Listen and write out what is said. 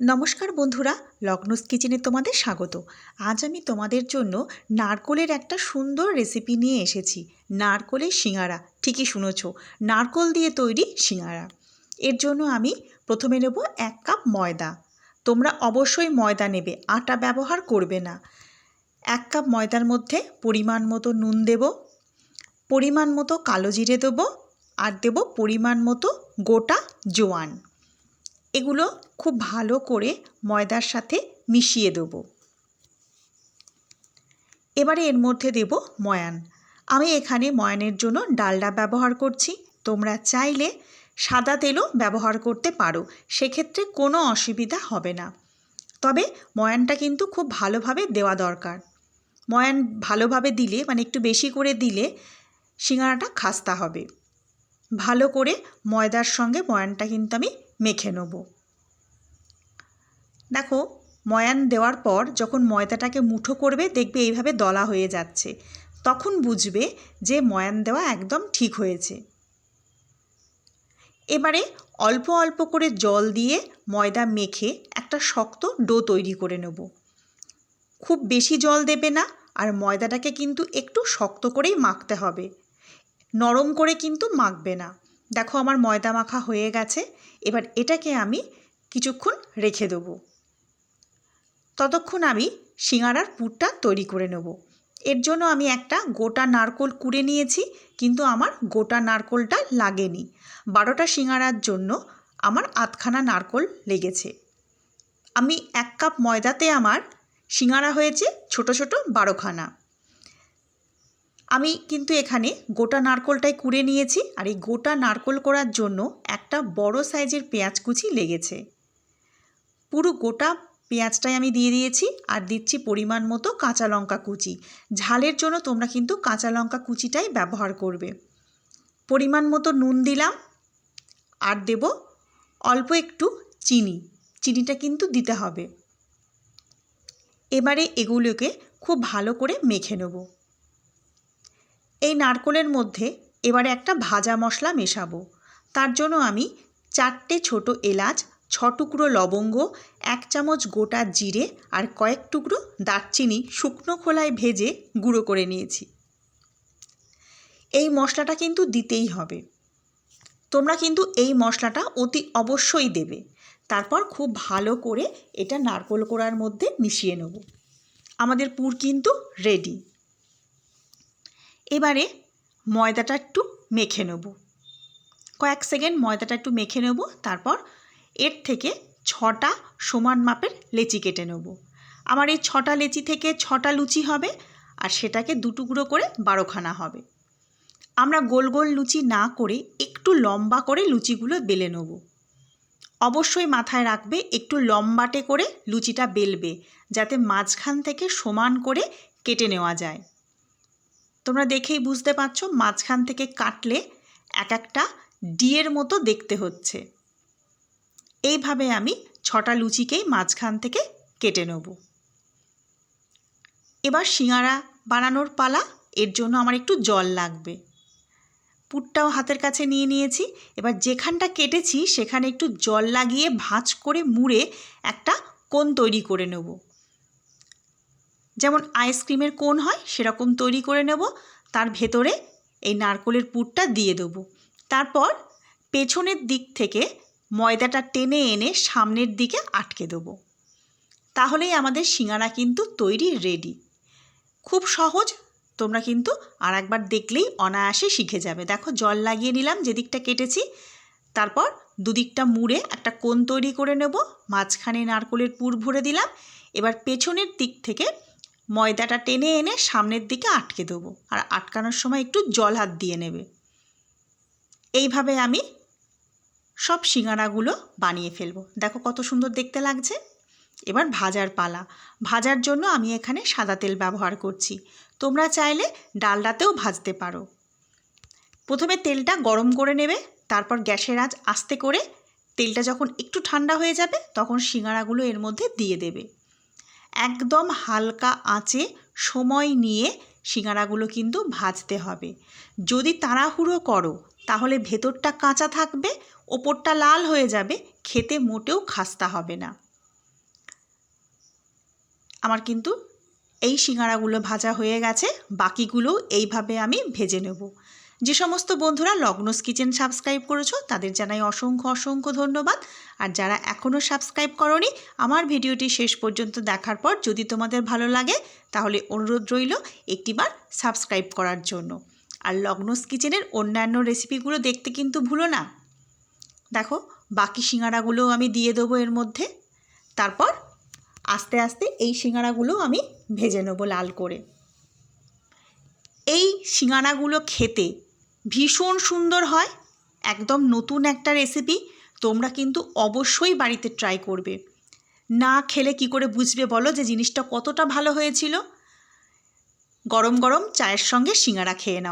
নমস্কার বন্ধুরা, লগ্নস কিচেনে তোমাদের স্বাগত। আজ আমি তোমাদের জন্য নারকোলের একটা সুন্দর রেসিপি নিয়ে এসেছি। নারকোলের সিঙাড়া ঠিকই শুনেছ? নারকোল দিয়ে তৈরি সিঙাড়া এর জন্য আমি প্রথমে নেব এক কাপ ময়দা। তোমরা অবশ্যই ময়দা নেবে, আটা ব্যবহার করবে না। এক কাপ ময়দার মধ্যে পরিমাণ মতো নুন দেব, পরিমাণ মতো কালো জিরে দেবো, আর দেব পরিমাণ মতো গোটা জোয়ান। এগুলো খুব ভালো করে ময়দার সাথে মিশিয়ে দেব। এবারে এর মধ্যে দেব ময়ান। আমি এখানে ময়ানের জন্য ডালডা ব্যবহার করছি। তোমরা চাইলে সাদা তেলও ব্যবহার করতে পারো। সেক্ষেত্রে কোনো অসুবিধা হবে না। তবে ময়ানটা কিন্তু খুব ভালোভাবে দেওয়া দরকার। ময়ান ভালোভাবে দিলে মানে একটু বেশি করে দিলে সিঙ্গারাটা খাস্তা হবে। ভালো করে ময়দার সঙ্গে ময়ানটা কিন্তু আমি মেখে নেব। দেখো, ময়ান দেওয়ার পর যখন ময়দাটাকে মুঠো করবে, দেখবে এইভাবে দলা হয়ে যাচ্ছে। তখন বুঝবে যে ময়ান দেওয়া একদম ঠিক হয়েছে। এবারে অল্প অল্প করে জল দিয়ে ময়দা মেখে একটা শক্ত ডো তৈরি করে নেব। খুব বেশি জল দেবে না, আর ময়দাটাকে কিন্তু একটু শক্ত করেই মাখতে হবে। নরম করে কিন্তু মাখবে না। দেখো আমার ময়দা মাখা হয়ে গেছে, এবার এটাকে আমি কিছুক্ষণ রেখে দেবো। ততক্ষণ আমি সিঙাড়ার পুরটা তৈরি করে নেব। এর জন্য আমি একটা গোটা নারকোল কুড়ে নিয়েছি, কিন্তু আমার গোটা নারকোলটা লাগেনি। বারোটা সিঙাড়ার জন্য আমার আধখানা নারকোল লেগেছে। আমি এক কাপ ময়দাতে আমার সিঙাড়া হয়েছে ছোট ছোট বারোখানা। আমি কিন্তু এখানে গোটা নারকোলটাই কুড়ে নিয়েছি আর এই গোটা নারকোল করার জন্য একটা বড় সাইজের পেঁয়াজ কুচি লেগেছে। পুরো গোটা পেঁয়াজটাই আমি দিয়ে দিয়েছি আর দিচ্ছি পরিমাণ মতো কাঁচা লঙ্কা কুচি। ঝালের জন্য তোমরা কিন্তু কাঁচা লঙ্কা কুচিটাই ব্যবহার করবে। পরিমাণ মতো নুন দিলাম আর দেব অল্প একটু চিনি। চিনিটা কিন্তু দিতে হবে। এবারে এগুলোকে খুব ভালো করে মেখে নেব। এই নারকোলের মধ্যে এবারে একটা ভাজা মশলা মেশাবো। তার জন্য আমি চারটে ছোট এলাচ ছ টুকরো লবঙ্গ, এক চামচ গোটা জিরে আর কয়েক টুকরো দারচিনি শুকনো খোলায় ভেজে গুঁড়ো করে নিয়েছি। এই মশলাটা কিন্তু দিতেই হবে। তোমরা কিন্তু এই মশলাটা অতি অবশ্যই দেবে। তারপর খুব ভালো করে এটা নারকোল কোড়ার মধ্যে মিশিয়ে নেব। আমাদের পুর কিন্তু রেডি এবারে ময়দাটা একটু মেখে নেব। কয়েক সেকেন্ড ময়দাটা একটু মেখে নেব, তারপর এর থেকে ছটা সমান মাপের লেচি কেটে নেব। আমার এই ছটা লেচি থেকে ছটা লুচি হবে আর সেটাকে দুটুকরো করে বারোখানা হবে। আমরা গোল গোল লুচি না করে একটু লম্বা করে লুচিগুলো বেলে নেব। অবশ্যই মাথায় রাখবে একটু লম্বাটে করে লুচিটা বেলবে, যাতে মাঝখান থেকে সমান করে কেটে নেওয়া যায়। তোমরা দেখেই বুঝতে পারছ মাঝখান থেকে কাটলে এক একটা ডিয়ের মতো দেখতে হচ্ছে। এইভাবে আমি ছটা লুচিকেই মাঝখান থেকে কেটে নেব। এবার সিঙাড়া বানানোর পালা, এর জন্য আমার একটু জল লাগবে। পুরটাও হাতের কাছে নিয়ে নিয়েছি। এবার যেখানটা কেটেছি, সেখানে একটু জল লাগিয়ে ভাঁজ করে মুড়ে একটা কোন তৈরি করে নেব। যেমন আইসক্রিমের কোন হয়, সেরকম তৈরি করে নেব। তার ভেতরে এই নারকোলের পুরটা দিয়ে দেবো। তারপর পেছনের দিক থেকে ময়দাটা টেনে এনে সামনের দিকে আটকে দেবো। তাহলেই আমাদের সিঙ্গারা কিন্তু তৈরি রেডি খুব সহজ, তোমরা কিন্তু আর একবার দেখলেই অনায়াসে শিখে যাবে। দেখো, জল লাগিয়ে নিলাম, যেদিকটা কেটেছি। তারপর দুদিকটা মুড়ে একটা কোন তৈরি করে নেব। মাঝখানে নারকোলের পুর ভরে দিলাম। এবার পেছনের দিক থেকে ময়দাটা টেনে এনে সামনের দিকে আটকে দেবো আর আটকানোর সময় একটু জল হাত দিয়ে নেবে। এইভাবে আমি সব সিঙ্গারাগুলো বানিয়ে ফেলব। দেখো কত সুন্দর দেখতে লাগছে। এবার ভাজার পালা। ভাজার জন্য আমি এখানে সাদা তেল ব্যবহার করছি। তোমরা চাইলে ডালডাতেও ভাজতে পারো। প্রথমে তেলটা গরম করে নেবে, তারপর গ্যাসের আঁচ আস্তে করে তেলটা যখন একটু ঠান্ডা হয়ে যাবে, তখন সিঙ্গারাগুলো এর মধ্যে দিয়ে দেবে। একদম হালকা আঁচে সময় নিয়ে শিঙাড়াগুলো কিন্তু ভাজতে হবে। যদি তাড়াহুড়ো করো, তাহলে ভেতরটা কাঁচা থাকবে, ওপরটা লাল হয়ে যাবে, খেতে মোটেও খাস্তা হবে না। আমার কিন্তু এই শিঙাড়াগুলো ভাজা হয়ে গেছে, বাকিগুলোও এইভাবে আমি ভেজে নেব। যে সমস্ত বন্ধুরা লগ্নস কিচেন সাবস্ক্রাইব করেছ, তাদের জানাই অসংখ্য অসংখ্য ধন্যবাদ। আর যারা এখনও সাবস্ক্রাইব করনি, আমার ভিডিওটি শেষ পর্যন্ত দেখার পর যদি তোমাদের ভালো লাগে, তাহলে অনুরোধ রইল একটিবার সাবস্ক্রাইব করার জন্য। আর লগ্নস কিচেনের অন্যান্য রেসিপিগুলো দেখতে কিন্তু ভুলো না। দেখো, বাকি সিঙ্গারাগুলোও আমি দিয়ে দেবো এর মধ্যে। তারপর আস্তে আস্তে এই সিঙ্গারাগুলো আমি ভেজে নেব লাল করে। এই সিঙ্গারাগুলো খেতে ভীষণ সুন্দর হয়, একদম নতুন একটা রেসিপি তোমরা কিন্তু অবশ্যই বাড়িতে ট্রাই করবে। না খেলে কি করে বুঝবে বলো যে জিনিসটা কতটা ভালো হয়েছিল? গরম গরম চায়ের সঙ্গে সিঙ্গারা খেয়ে নাও।